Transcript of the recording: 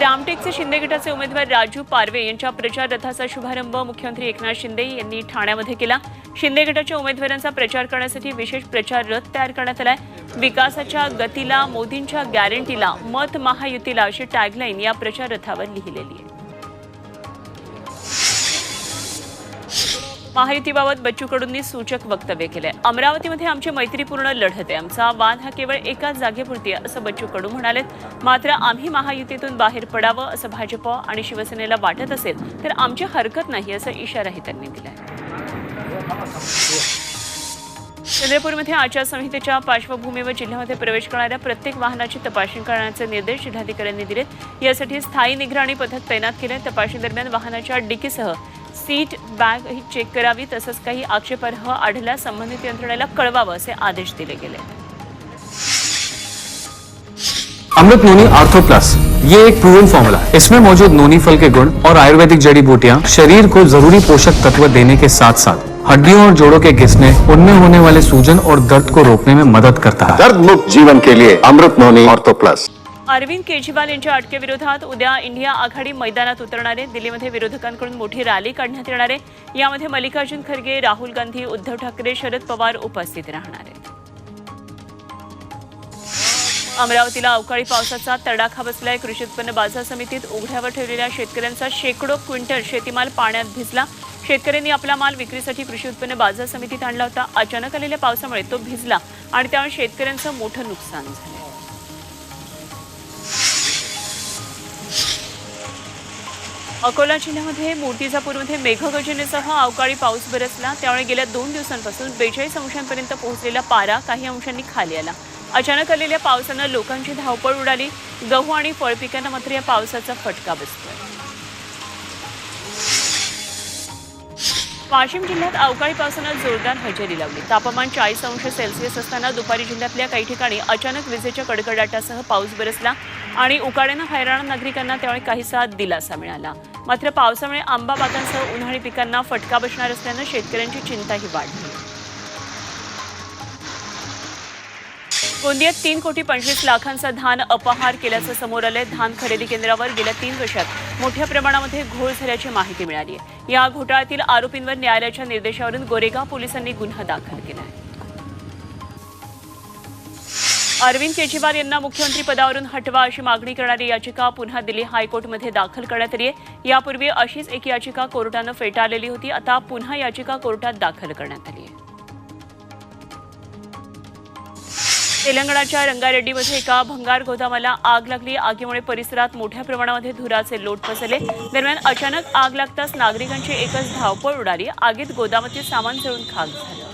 रामटेकचे शिंदे गटाचे उमेदवार राजू पारवे यांच्या प्रचार रथाचा शुभारंभ मुख्यमंत्री एकनाथ शिंदे यांनी ठाण्यामध्ये केला. शिंदे गटाच्या उमेदवारांचा प्रचार करण्यासाठी विशेष प्रचार रथ तयार करण्यात आलाय. विकासाच्या गतीला मोदींच्या गॅरंटीला मत महायुतीला अशी टॅगलाईन या प्रचार रथावर लिहिलेली आहे. महायुतीबाबत बच्चू कडूंनी सूचक वक्तव्य केलंय. अमरावतीमध्ये आमची मैत्रीपूर्ण लढत आहे. आमचा वाद हा केवळ एकाच जागेपुरती आहे असं बच्चू कडू म्हणालेत. मात्र आम्ही महायुतीतून बाहेर पडावं असं भाजप आणि शिवसेनेला वाटत असेल तर आमची हरकत नाही असा इशाराही त्यांनी दिलाय. चंद्रपूरमध्ये आचारसंहितेच्या पार्श्वभूमीवर जिल्ह्यामध्ये प्रवेश करणाऱ्या प्रत्येक वाहनाची तपासणी करण्याचे निर्देश जिल्हाधिकाऱ्यांनी दिलेत. यासाठी स्थायी निगराणी पथक तैनात केले तपासणी दरम्यान वाहनाच्या डिकीसह सीट बॅग ही चेक करावी तसंच काही आक्षेपार्ह आढळल्यास संबंधित यंत्रणेला कळवावं असे आदेश दिले गेले. अमृत नोनी आर्थो प्लस ये एक प्रूवन फॉर्मूला है। इसमें मौजूद नोनी फल के गुण और आयुर्वेदिक जड़ी बूटियाँ शरीर को ज़रूरी पोषक तत्व देने के साथ साथ हड्डियों और जोड़ों के घिसने उनमें होने वाले सूजन और दर्द को रोकने में मदद करता है। दर्द मुक्त जीवन के लिए Amrit Noni ortho plus Arvind Kejriwal यांच्या अटकेविरोधात उद्या इंडिया आघाडी मैदानात उतरणार आहे. दिल्लीमध्ये विरोधकांकडून मोठी रॅली काढण्यात येणार आहे. यामध्ये मल्लिकार्जुन खरगे राहुल गांधी उद्धव ठाकरे शरद पवार उपस्थित राहणार आहेत. अमरावतीला अवकाळी पावसाचा तडाखा बसलाय. कृषी उत्पन्न बाजार समितीत उघड्यावर ठेवलेल्या शेतकऱ्यांचा शेकडो क्विंटल शेतीमाल पाण्यात भिजला. शेतकऱ्यांनी आपला माल विक्रीसाठी कृषी उत्पन्न बाजार समितीत आणला होता. अचानक आलेल्या पावसामुळे तो भिजला आणि त्यामुळे शेतकऱ्यांचं मोठं नुकसान झालं अकोला जिल्ह्यामध्ये मूर्तिजापूरमध्ये मेघगर्जनेसह अवकाळी पाऊस बरसला. त्यामुळे गेल्या दोन दिवसांपासून बेचाळीस अंशांपर्यंत पोहोचलेला पारा काही अंशांनी खाली आला. अचानक आलेल्या पावसानं लोकांची धावपळ उडाली. गहू आणि फळपिकांना मात्र या पावसाचा फटका बसतोय. वाशिम जिल्ह्यात अवकाळी पावसानं जोरदार हजेरी लावली. तापमान चाळीस अंश सेल्सिअस असताना दुपारी जिल्ह्यातल्या काही ठिकाणी अचानक विजेच्या कडकडाटासह पाऊस बरसला. आणि उकाड्यानं हैराण नागरिकांना त्यावेळी काहीसा दिलासा मिळाला. मात्र पावसामुळे आंबा बागांसह उन्हाळी पिकांना फटका बसणार असल्यानं शेतकऱ्यांची चिंताही वाढली. गोंदियात तीन कोटी पंचवीस लाखांचा धान अपहार केल्याचं समोर आलंय. धान खरेदी केंद्रावर गेल्या तीन वर्षात मोठ्या प्रमाणामध्ये घोळ झाल्याची माहिती मिळाली आहे. या घोटाळ्यातील आरोपींवर न्यायालयाच्या निर्देशावरून गोरेगाव पोलिसांनी गुन्हा दाखल केला. अरविंद केजरीवाल यांना मुख्यमंत्री पदावरून हटवा अशी मागणी करणारी याचिका पुन्हा दिल्ली हायकोर्टमध्ये दाखल करण्यात आली आहे. यापूर्वी अशीच एक याचिका कोर्टानं फेटाळलेली होती. आता पुन्हा याचिका कोर्टात दाखल करण्यात आली आहे. तेलंगणाच्या रंगारेड्डीमध्ये एका भंगार गोदामाला आग लागली. आगीमुळे परिसरात मोठ्या प्रमाणामध्ये धुराचे लोट पसरले. दरम्यान अचानक आग लागताच नागरिकांची एकच धावपळ उडाली. आगीत गोदामातील सामान जळून खाक झालं.